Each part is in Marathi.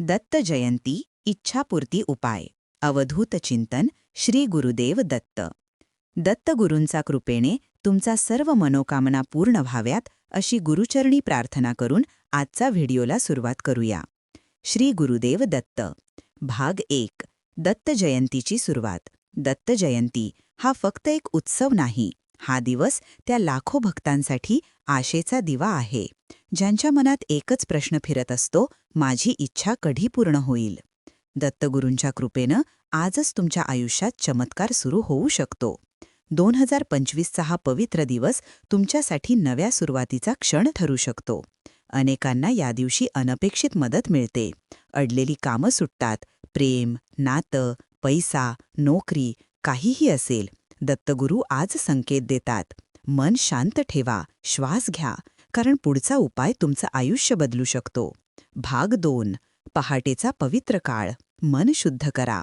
दत्त जयंती इच्छापूर्ती उपाय. अवधूत चिंतन श्री गुरुदेव दत्त. दत्तगुरूंचा कृपेने तुमचा सर्व मनोकामना पूर्ण व्हाव्यात अशी गुरुचरणी प्रार्थना करून आजचा व्हिडिओला सुरुवात करूया. श्री गुरुदेव दत्त. भाग एक. दत्त जयंतीची सुरुवात. दत्त जयंती हा फक्त एक उत्सव नाही. हा दिवस त्या लाखो भक्तांसाठी आशेचा दिवा आहे. ज्यांच्या मनात एकच प्रश्न फिरत असतो माझी इच्छा कधी पूर्ण होईल? दत्तगुरूंच्या कृपेनं आजच तुमच्या आयुष्यात चमत्कार सुरू होऊ शकतो. दोन हजार पंचवीसचा हा पवित्र दिवस तुमच्यासाठी नव्या सुरुवातीचा क्षण ठरू शकतो. अनेकांना या दिवशी अनपेक्षित मदत मिळते. अडलेली कामं सुटतात. प्रेम नातं पैसा नोकरी काहीही असेल. दत्तगुरू आज संकेत देतात. मन शांत ठेवा. श्वास घ्या. कारण पुढचा उपाय तुमचं आयुष्य बदलू शकतो. भाग दोन. पहाटेचा पवित्र काळ. मन शुद्ध करा.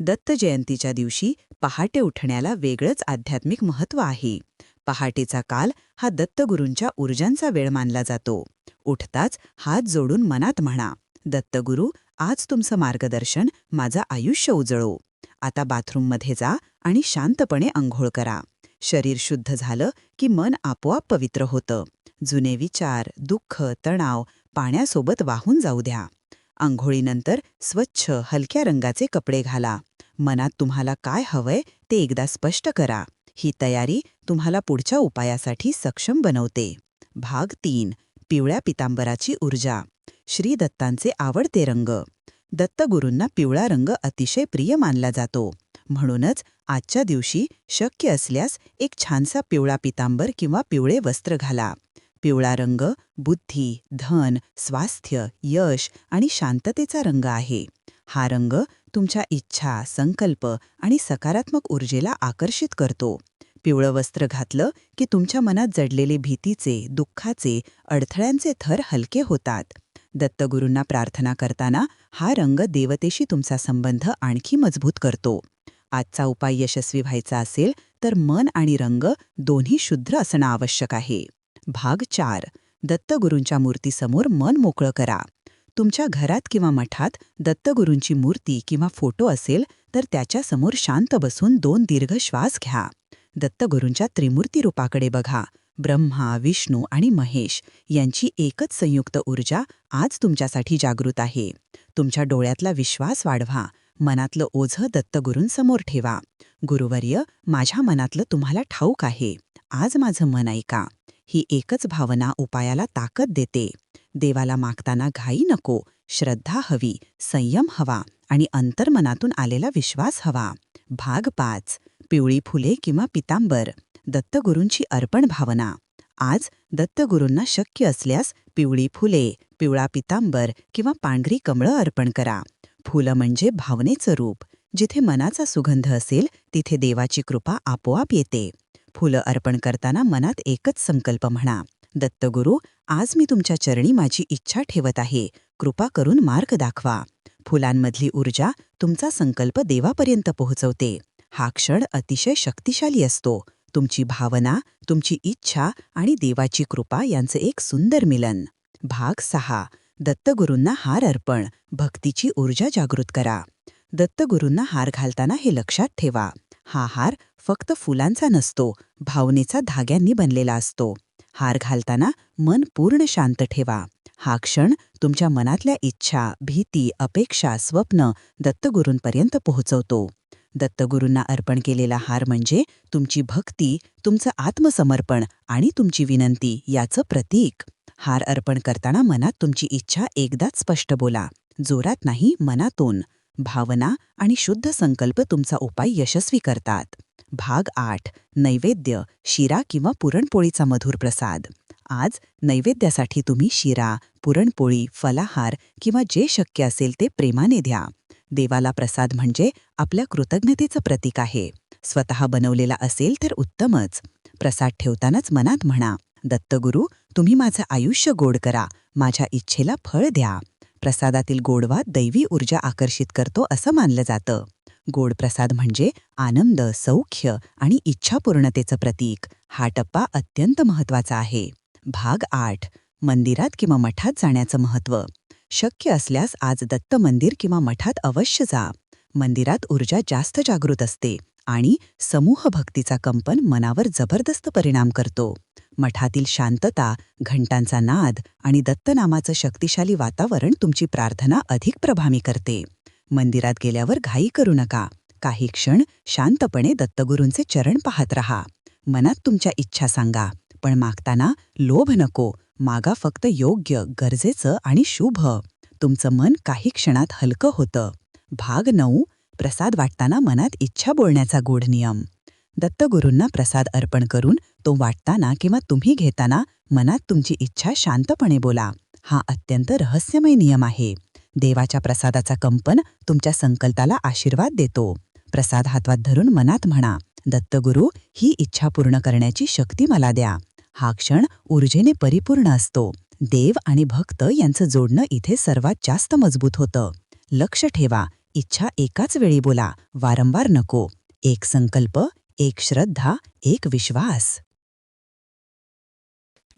दत्त जयंतीच्या दिवशी पहाटे उठण्याला वेगळंच आध्यात्मिक महत्त्व आहे. पहाटेचा काल हा दत्तगुरूंच्या ऊर्जांचा वेळ मानला जातो. उठताच हात जोडून मनात म्हणा दत्तगुरू आज तुमचं मार्गदर्शन माझं आयुष्य उजळो. आता बाथरूममध्ये जा आणि शांतपणे अंघोळ करा. शरीर शुद्ध झालं की मन आपोआप पवित्र होतं. जुने विचार दुःख तणाव पाण्यासोबत वाहून जाऊ द्या. आंघोळीनंतर स्वच्छ हलक्या रंगाचे कपडे घाला. मनात तुम्हाला काय हवंय ते एकदा स्पष्ट करा. ही तयारी तुम्हाला पुढच्या उपायासाठी सक्षम बनवते. भाग तीन. पिवळ्या पितांबराची ऊर्जा. श्री दत्तांचे आवडते रंग. दत्तगुरूंना पिवळा रंग अतिशय प्रिय मानला जातो. म्हणूनच आजच्या दिवशी शक्य असल्यास एक छानसा पिवळा पितांबर किंवा पिवळे वस्त्र घाला. पिवळा रंग बुद्धी धन स्वास्थ्य यश आणि शांततेचा रंग आहे. हा रंग तुमच्या इच्छा संकल्प आणि सकारात्मक ऊर्जेला आकर्षित करतो. पिवळं वस्त्र घातलं की तुमच्या मनात जडलेले भीतीचे दुःखाचे अडथळ्यांचे थर हलके होतात. दत्तगुरूंना प्रार्थना करताना हा रंग देवतेशी तुमचा संबंध आणखी मजबूत करतो. आजचा उपाय यशस्वी व्हायचा असेल तर मन आणि रंग दोन्ही शुद्ध असणं आवश्यक आहे. भाग चार. दत्तगुरूंच्या मूर्तीसमोर मन मोकळं करा. तुमच्या घरात किंवा मठात दत्तगुरूंची मूर्ती किंवा फोटो असेल तर त्याच्यासमोर शांत बसून दोन दीर्घ श्वास घ्या. दत्तगुरूंच्या त्रिमूर्ती रूपाकडे बघा. ब्रह्मा विष्णू आणि महेश यांची एकच संयुक्त ऊर्जा आज तुमच्यासाठी जागृत आहे. तुमच्या डोळ्यातला विश्वास वाढवा. मनातलं ओझं दत्तगुरूंसमोर ठेवा. गुरुवर्य माझ्या मनातलं तुम्हाला ठाऊक आहे. आज माझं मन ऐका. ही एकच भावना उपायाला ताकद देते. देवाला मागताना घाई नको श्रद्धा हवी संयम हवा आणि अंतर्मनातून आलेला विश्वास हवा. भाग पाच पिवळी फुले किंवा पितांबर दत्तगुरूंची अर्पण भावना. आज दत्तगुरूंना शक्य असल्यास पिवळी फुले पिवळा पितांबर किंवा पांढरी कमळं अर्पण करा. फुलं म्हणजे भावनेचं रूप. जिथे मनाचा सुगंध असेल तिथे देवाची कृपा आपोआप येते. फुलं अर्पण करताना मनात एकच संकल्प म्हणा. दत्तगुरू आज मी तुमच्या चरणी माझी इच्छा ठेवत आहे. कृपा करून मार्ग दाखवा. फुलांमधली ऊर्जा तुमचा संकल्प देवापर्यंत पोहोचवते. हा क्षण अतिशय शक्तिशाली असतो. तुमची भावना तुमची इच्छा आणि देवाची कृपा यांचं एक सुंदर मिलन. भाग सहा. दत्तगुरूंना हार अर्पण. भक्तीची ऊर्जा जागृत करा. दत्तगुरूंना हार घालताना हे लक्षात ठेवा. हा हार फक्त फुलांचा नसतो भावनेचा धाग्यांनी बनलेला असतो. हार घालताना मन पूर्ण शांत ठेवा. हा क्षण तुमच्या मनातल्या इच्छा भीती अपेक्षा स्वप्न दत्तगुरूंपर्यंत पोहोचवतो. दत्तगुरूंना अर्पण केलेला हार म्हणजे तुमची भक्ती तुमचं आत्मसमर्पण आणि तुमची विनंती याचं प्रतीक. हार अर्पण करताना मनात तुमची इच्छा एकदाच स्पष्ट बोला. जोरात नाही मनातून. भावना आणि शुद्ध संकल्प तुमचा उपाय यशस्वी करतात. भाग आठ नैवेद्य शिरा किंवा पुरणपोळीचा मधुर प्रसाद. आज नैवेद्यासाठी तुम्ही शिरा पुरणपोळी फलाहार किंवा जे शक्य असेल ते प्रेमाने द्या. देवाला प्रसाद म्हणजे आपल्या कृतज्ञतेचं प्रतीक आहे. स्वतः बनवलेला असेल तर उत्तमच. प्रसाद ठेवतानाच मनात म्हणा दत्तगुरू तुम्ही माझं आयुष्य गोड करा माझ्या इच्छेला फळ द्या. प्रसादातील गोडवा दैवी ऊर्जा आकर्षित करतो असं मानलं जातं. गोड प्रसाद म्हणजे आनंद सौख्य आणि इच्छापूर्णतेचं प्रतीक. हा टप्पा अत्यंत महत्त्वाचा आहे. भाग आठ. मंदिरात किंवा मठात जाण्याचं महत्त्व. शक्य असल्यास आज दत्त मंदिर किंवा मठात अवश्य जा. मंदिरात ऊर्जा जास्त जागृत असते आणि समूह भक्तीचा कंपन मनावर जबरदस्त परिणाम करतो. मठातील शांतता घंटांचा नाद आणि दत्तनामाचं शक्तिशाली वातावरण तुमची प्रार्थना अधिक प्रभावी करते. मंदिरात गेल्यावर घाई करू नका. काही क्षण शांतपणे दत्तगुरूंचे चरण पाहत रहा. मनात तुमच्या इच्छा सांगा पण मागताना लोभ नको. मागा फक्त योग्य गरजेचं आणि शुभ. तुमचं मन काही क्षणात हलकं होतं. भाग नऊ प्रसाद वाटताना मनात इच्छा बोलण्याचा गोड नियम. दत्तगुरूंना प्रसाद अर्पण करून तो वाटताना किंवा तुम्ही घेताना मनात तुमची इच्छा शांतपणे बोला. हा अत्यंत रहस्यमय नियम आहे. देवाच्या प्रसादाचा कंपन तुमच्या संकल्पाला आशीर्वाद देतो. प्रसाद हातवात धरून मनात म्हणा दत्तगुरू ही इच्छा पूर्ण करण्याची शक्ती मला द्या. हा क्षण ऊर्जेने परिपूर्ण असतो. देव आणि भक्त यांचं जोडणं इथे सर्वात जास्त मजबूत होतं. लक्ष ठेवा. इच्छा एकाच वेळी बोला. वारंवार नको. एक संकल्प एक श्रद्धा एक विश्वास.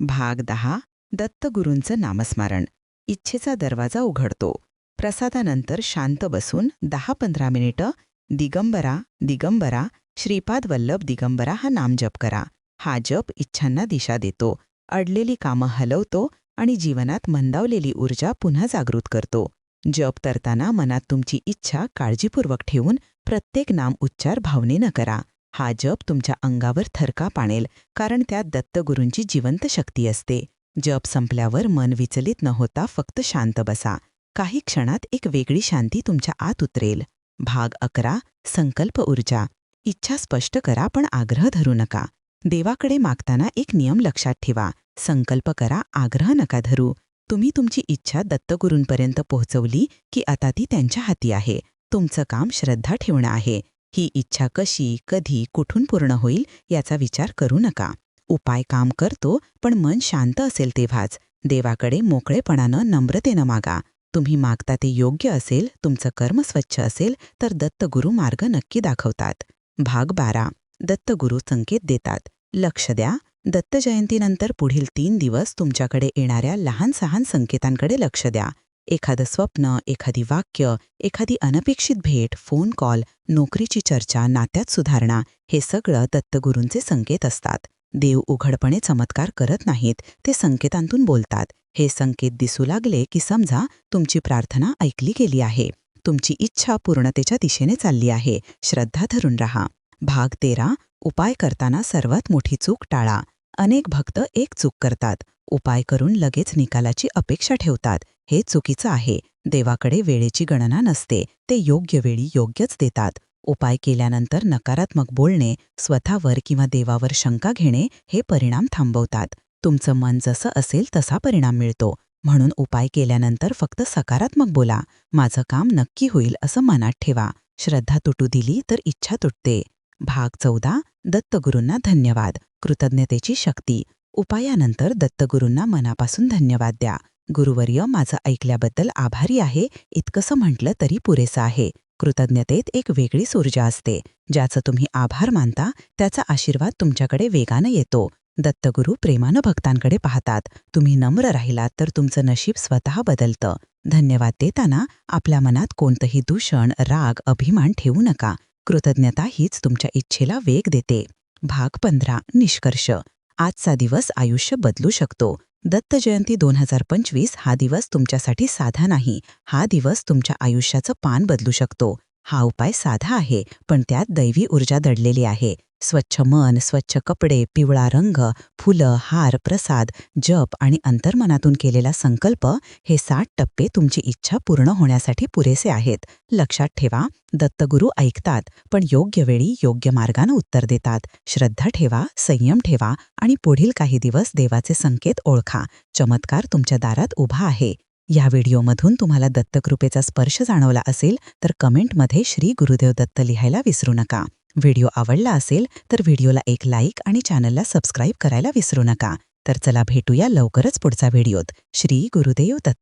भाग दहा दत्तगुरूंचं नामस्मरण. इच्छेचा दरवाजा उघडतो. प्रसादानंतर शांत बसून दहा पंधरा मिनिटं दिगंबरा दिगंबरा श्रीपाद वल्लभ दिगंबरा हा नामजप करा. हा जप इच्छांना दिशा देतो. अडलेली कामं हलवतो आणि जीवनात मंदावलेली ऊर्जा पुन्हा जागृत करतो. जप तरताना मनात तुमची इच्छा काळजीपूर्वक ठेवून प्रत्येक नाम उच्चार भावनेनं करा. हा जप तुमच्या अंगावर थरकाप आणेल कारण त्यात दत्तगुरूंची जिवंत शक्ती असते. जप संपल्यावर मन विचलित न होता फक्त शांत बसा. काही क्षणात एक वेगळी शांती तुमच्या आत उतरेल. भाग अकरा संकल्प ऊर्जा. इच्छा स्पष्ट करा पण आग्रह धरू नका. देवाकडे मागताना एक नियम लक्षात ठेवा. संकल्प करा आग्रह नका धरू. तुम्ही तुमची इच्छा दत्तगुरूंपर्यंत पोहोचवली की आता ती त्यांच्या हाती आहे. तुमचं काम श्रद्धा ठेवणं आहे. ही इच्छा कशी कधी कुठून पूर्ण होईल याचा विचार करू नका. उपाय काम करतो पण मन शांत असेल तेव्हाच. देवाकडे मोकळेपणानं नम्रतेनं मागा. तुम्ही मागता ते योग्य असेल तुमचं कर्म स्वच्छ असेल तर दत्तगुरू मार्ग नक्की दाखवतात. भाग बारा. दत्तगुरू संकेत देतात. लक्ष द्या. दत्त जयंतीनंतर पुढील तीन दिवस तुमच्याकडे येणाऱ्या लहान सहान संकेतांकडे लक्ष द्या. एखादं स्वप्न एखादी वाक्य एखादी अनपेक्षित भेट फोन कॉल नोकरीची चर्चा नात्यात सुधारणा हे सगळं दत्तगुरूंचे संकेत असतात. देव उघडपणे चमत्कार करत नाहीत ते संकेतांतून बोलतात. हे संकेत दिसू लागले की समजा तुमची प्रार्थना ऐकली गेली आहे. तुमची इच्छा पूर्णतेच्या दिशेने चालली आहे. श्रद्धा धरून राहा. भाग तेरा उपाय करताना सर्वात मोठी चूक टाळा. अनेक भक्त एक चूक करतात. उपाय करून लगेच निकालाची अपेक्षा ठेवतात. हे चुकीचं आहे. देवाकडे वेळेची गणना नसते. ते योग्य वेळी योग्यच देतात. उपाय केल्यानंतर नकारात्मक बोलणे स्वतःवर किंवा देवावर शंका घेणे हे परिणाम थांबवतात. तुमचं मन जसं असेल तसा परिणाम मिळतो. म्हणून उपाय केल्यानंतर फक्त सकारात्मक बोला. माझं काम नक्की होईल असं मनात ठेवा. श्रद्धा तुटू दिली तर इच्छा तुटते. भाग चौदा. दत्तगुरूंना धन्यवाद. कृतज्ञतेची शक्ती. उपायानंतर दत्तगुरूंना मनापासून धन्यवाद द्या. गुरुवर्य माझं ऐकल्याबद्दल आभारी आहे. इतकंसं म्हटलं तरी पुरेसं आहे. कृतज्ञतेत एक वेगळीच ऊर्जा असते. ज्याचं तुम्ही आभार मानता त्याचा आशीर्वाद तुमच्याकडे वेगानं येतो. दत्तगुरू प्रेमानं भक्तांकडे पाहतात. तुम्ही नम्र राहिलात तर तुमचं नशीब स्वतः बदलतं. धन्यवाद देताना आपल्या मनात कोणतंही दूषण राग अभिमान ठेवू नका. कृतज्ञता हीच तुमच्या इच्छेला वेग देते. भाग पंधरा. निष्कर्ष. आजचा दिवस आयुष्य बदलू शकतो. दत्त जयंती दोन हजार पंचवीस हा दिवस तुमच्यासाठी साधा नाही. हा दिवस तुमच्या आयुष्याचं पान बदलू शकतो. हा उपाय साधा आहे पण त्यात दैवी ऊर्जा दडलेली आहे. स्वच्छ मन स्वच्छ कपडे पिवळा रंग फुलं हार प्रसाद जप आणि अंतर्मनातून केलेला संकल्प हे साठ टप्पे तुमची इच्छा पूर्ण होण्यासाठी पुरेसे आहेत. लक्षात ठेवा दत्तगुरू ऐकतात पण योग्य वेळी योग्य मार्गानं उत्तर देतात. श्रद्धा ठेवा संयम ठेवा आणि पुढील काही दिवस देवाचे संकेत ओळखा. चमत्कार तुमच्या दारात उभा आहे. या व्हिडिओमधून तुम्हाला दत्तकृपेचा स्पर्श जाणवला असेल तर कमेंटमध्ये श्री गुरुदेव दत्त लिहायला विसरू नका. व्हिडिओ आवडला असेल तर व्हिडिओला एक लाईक आणि चॅनलला सबस्क्राईब करायला विसरू नका. तर चला भेटूया लवकरच पुढचा व्हिडिओत. श्री गुरुदेव दत्त.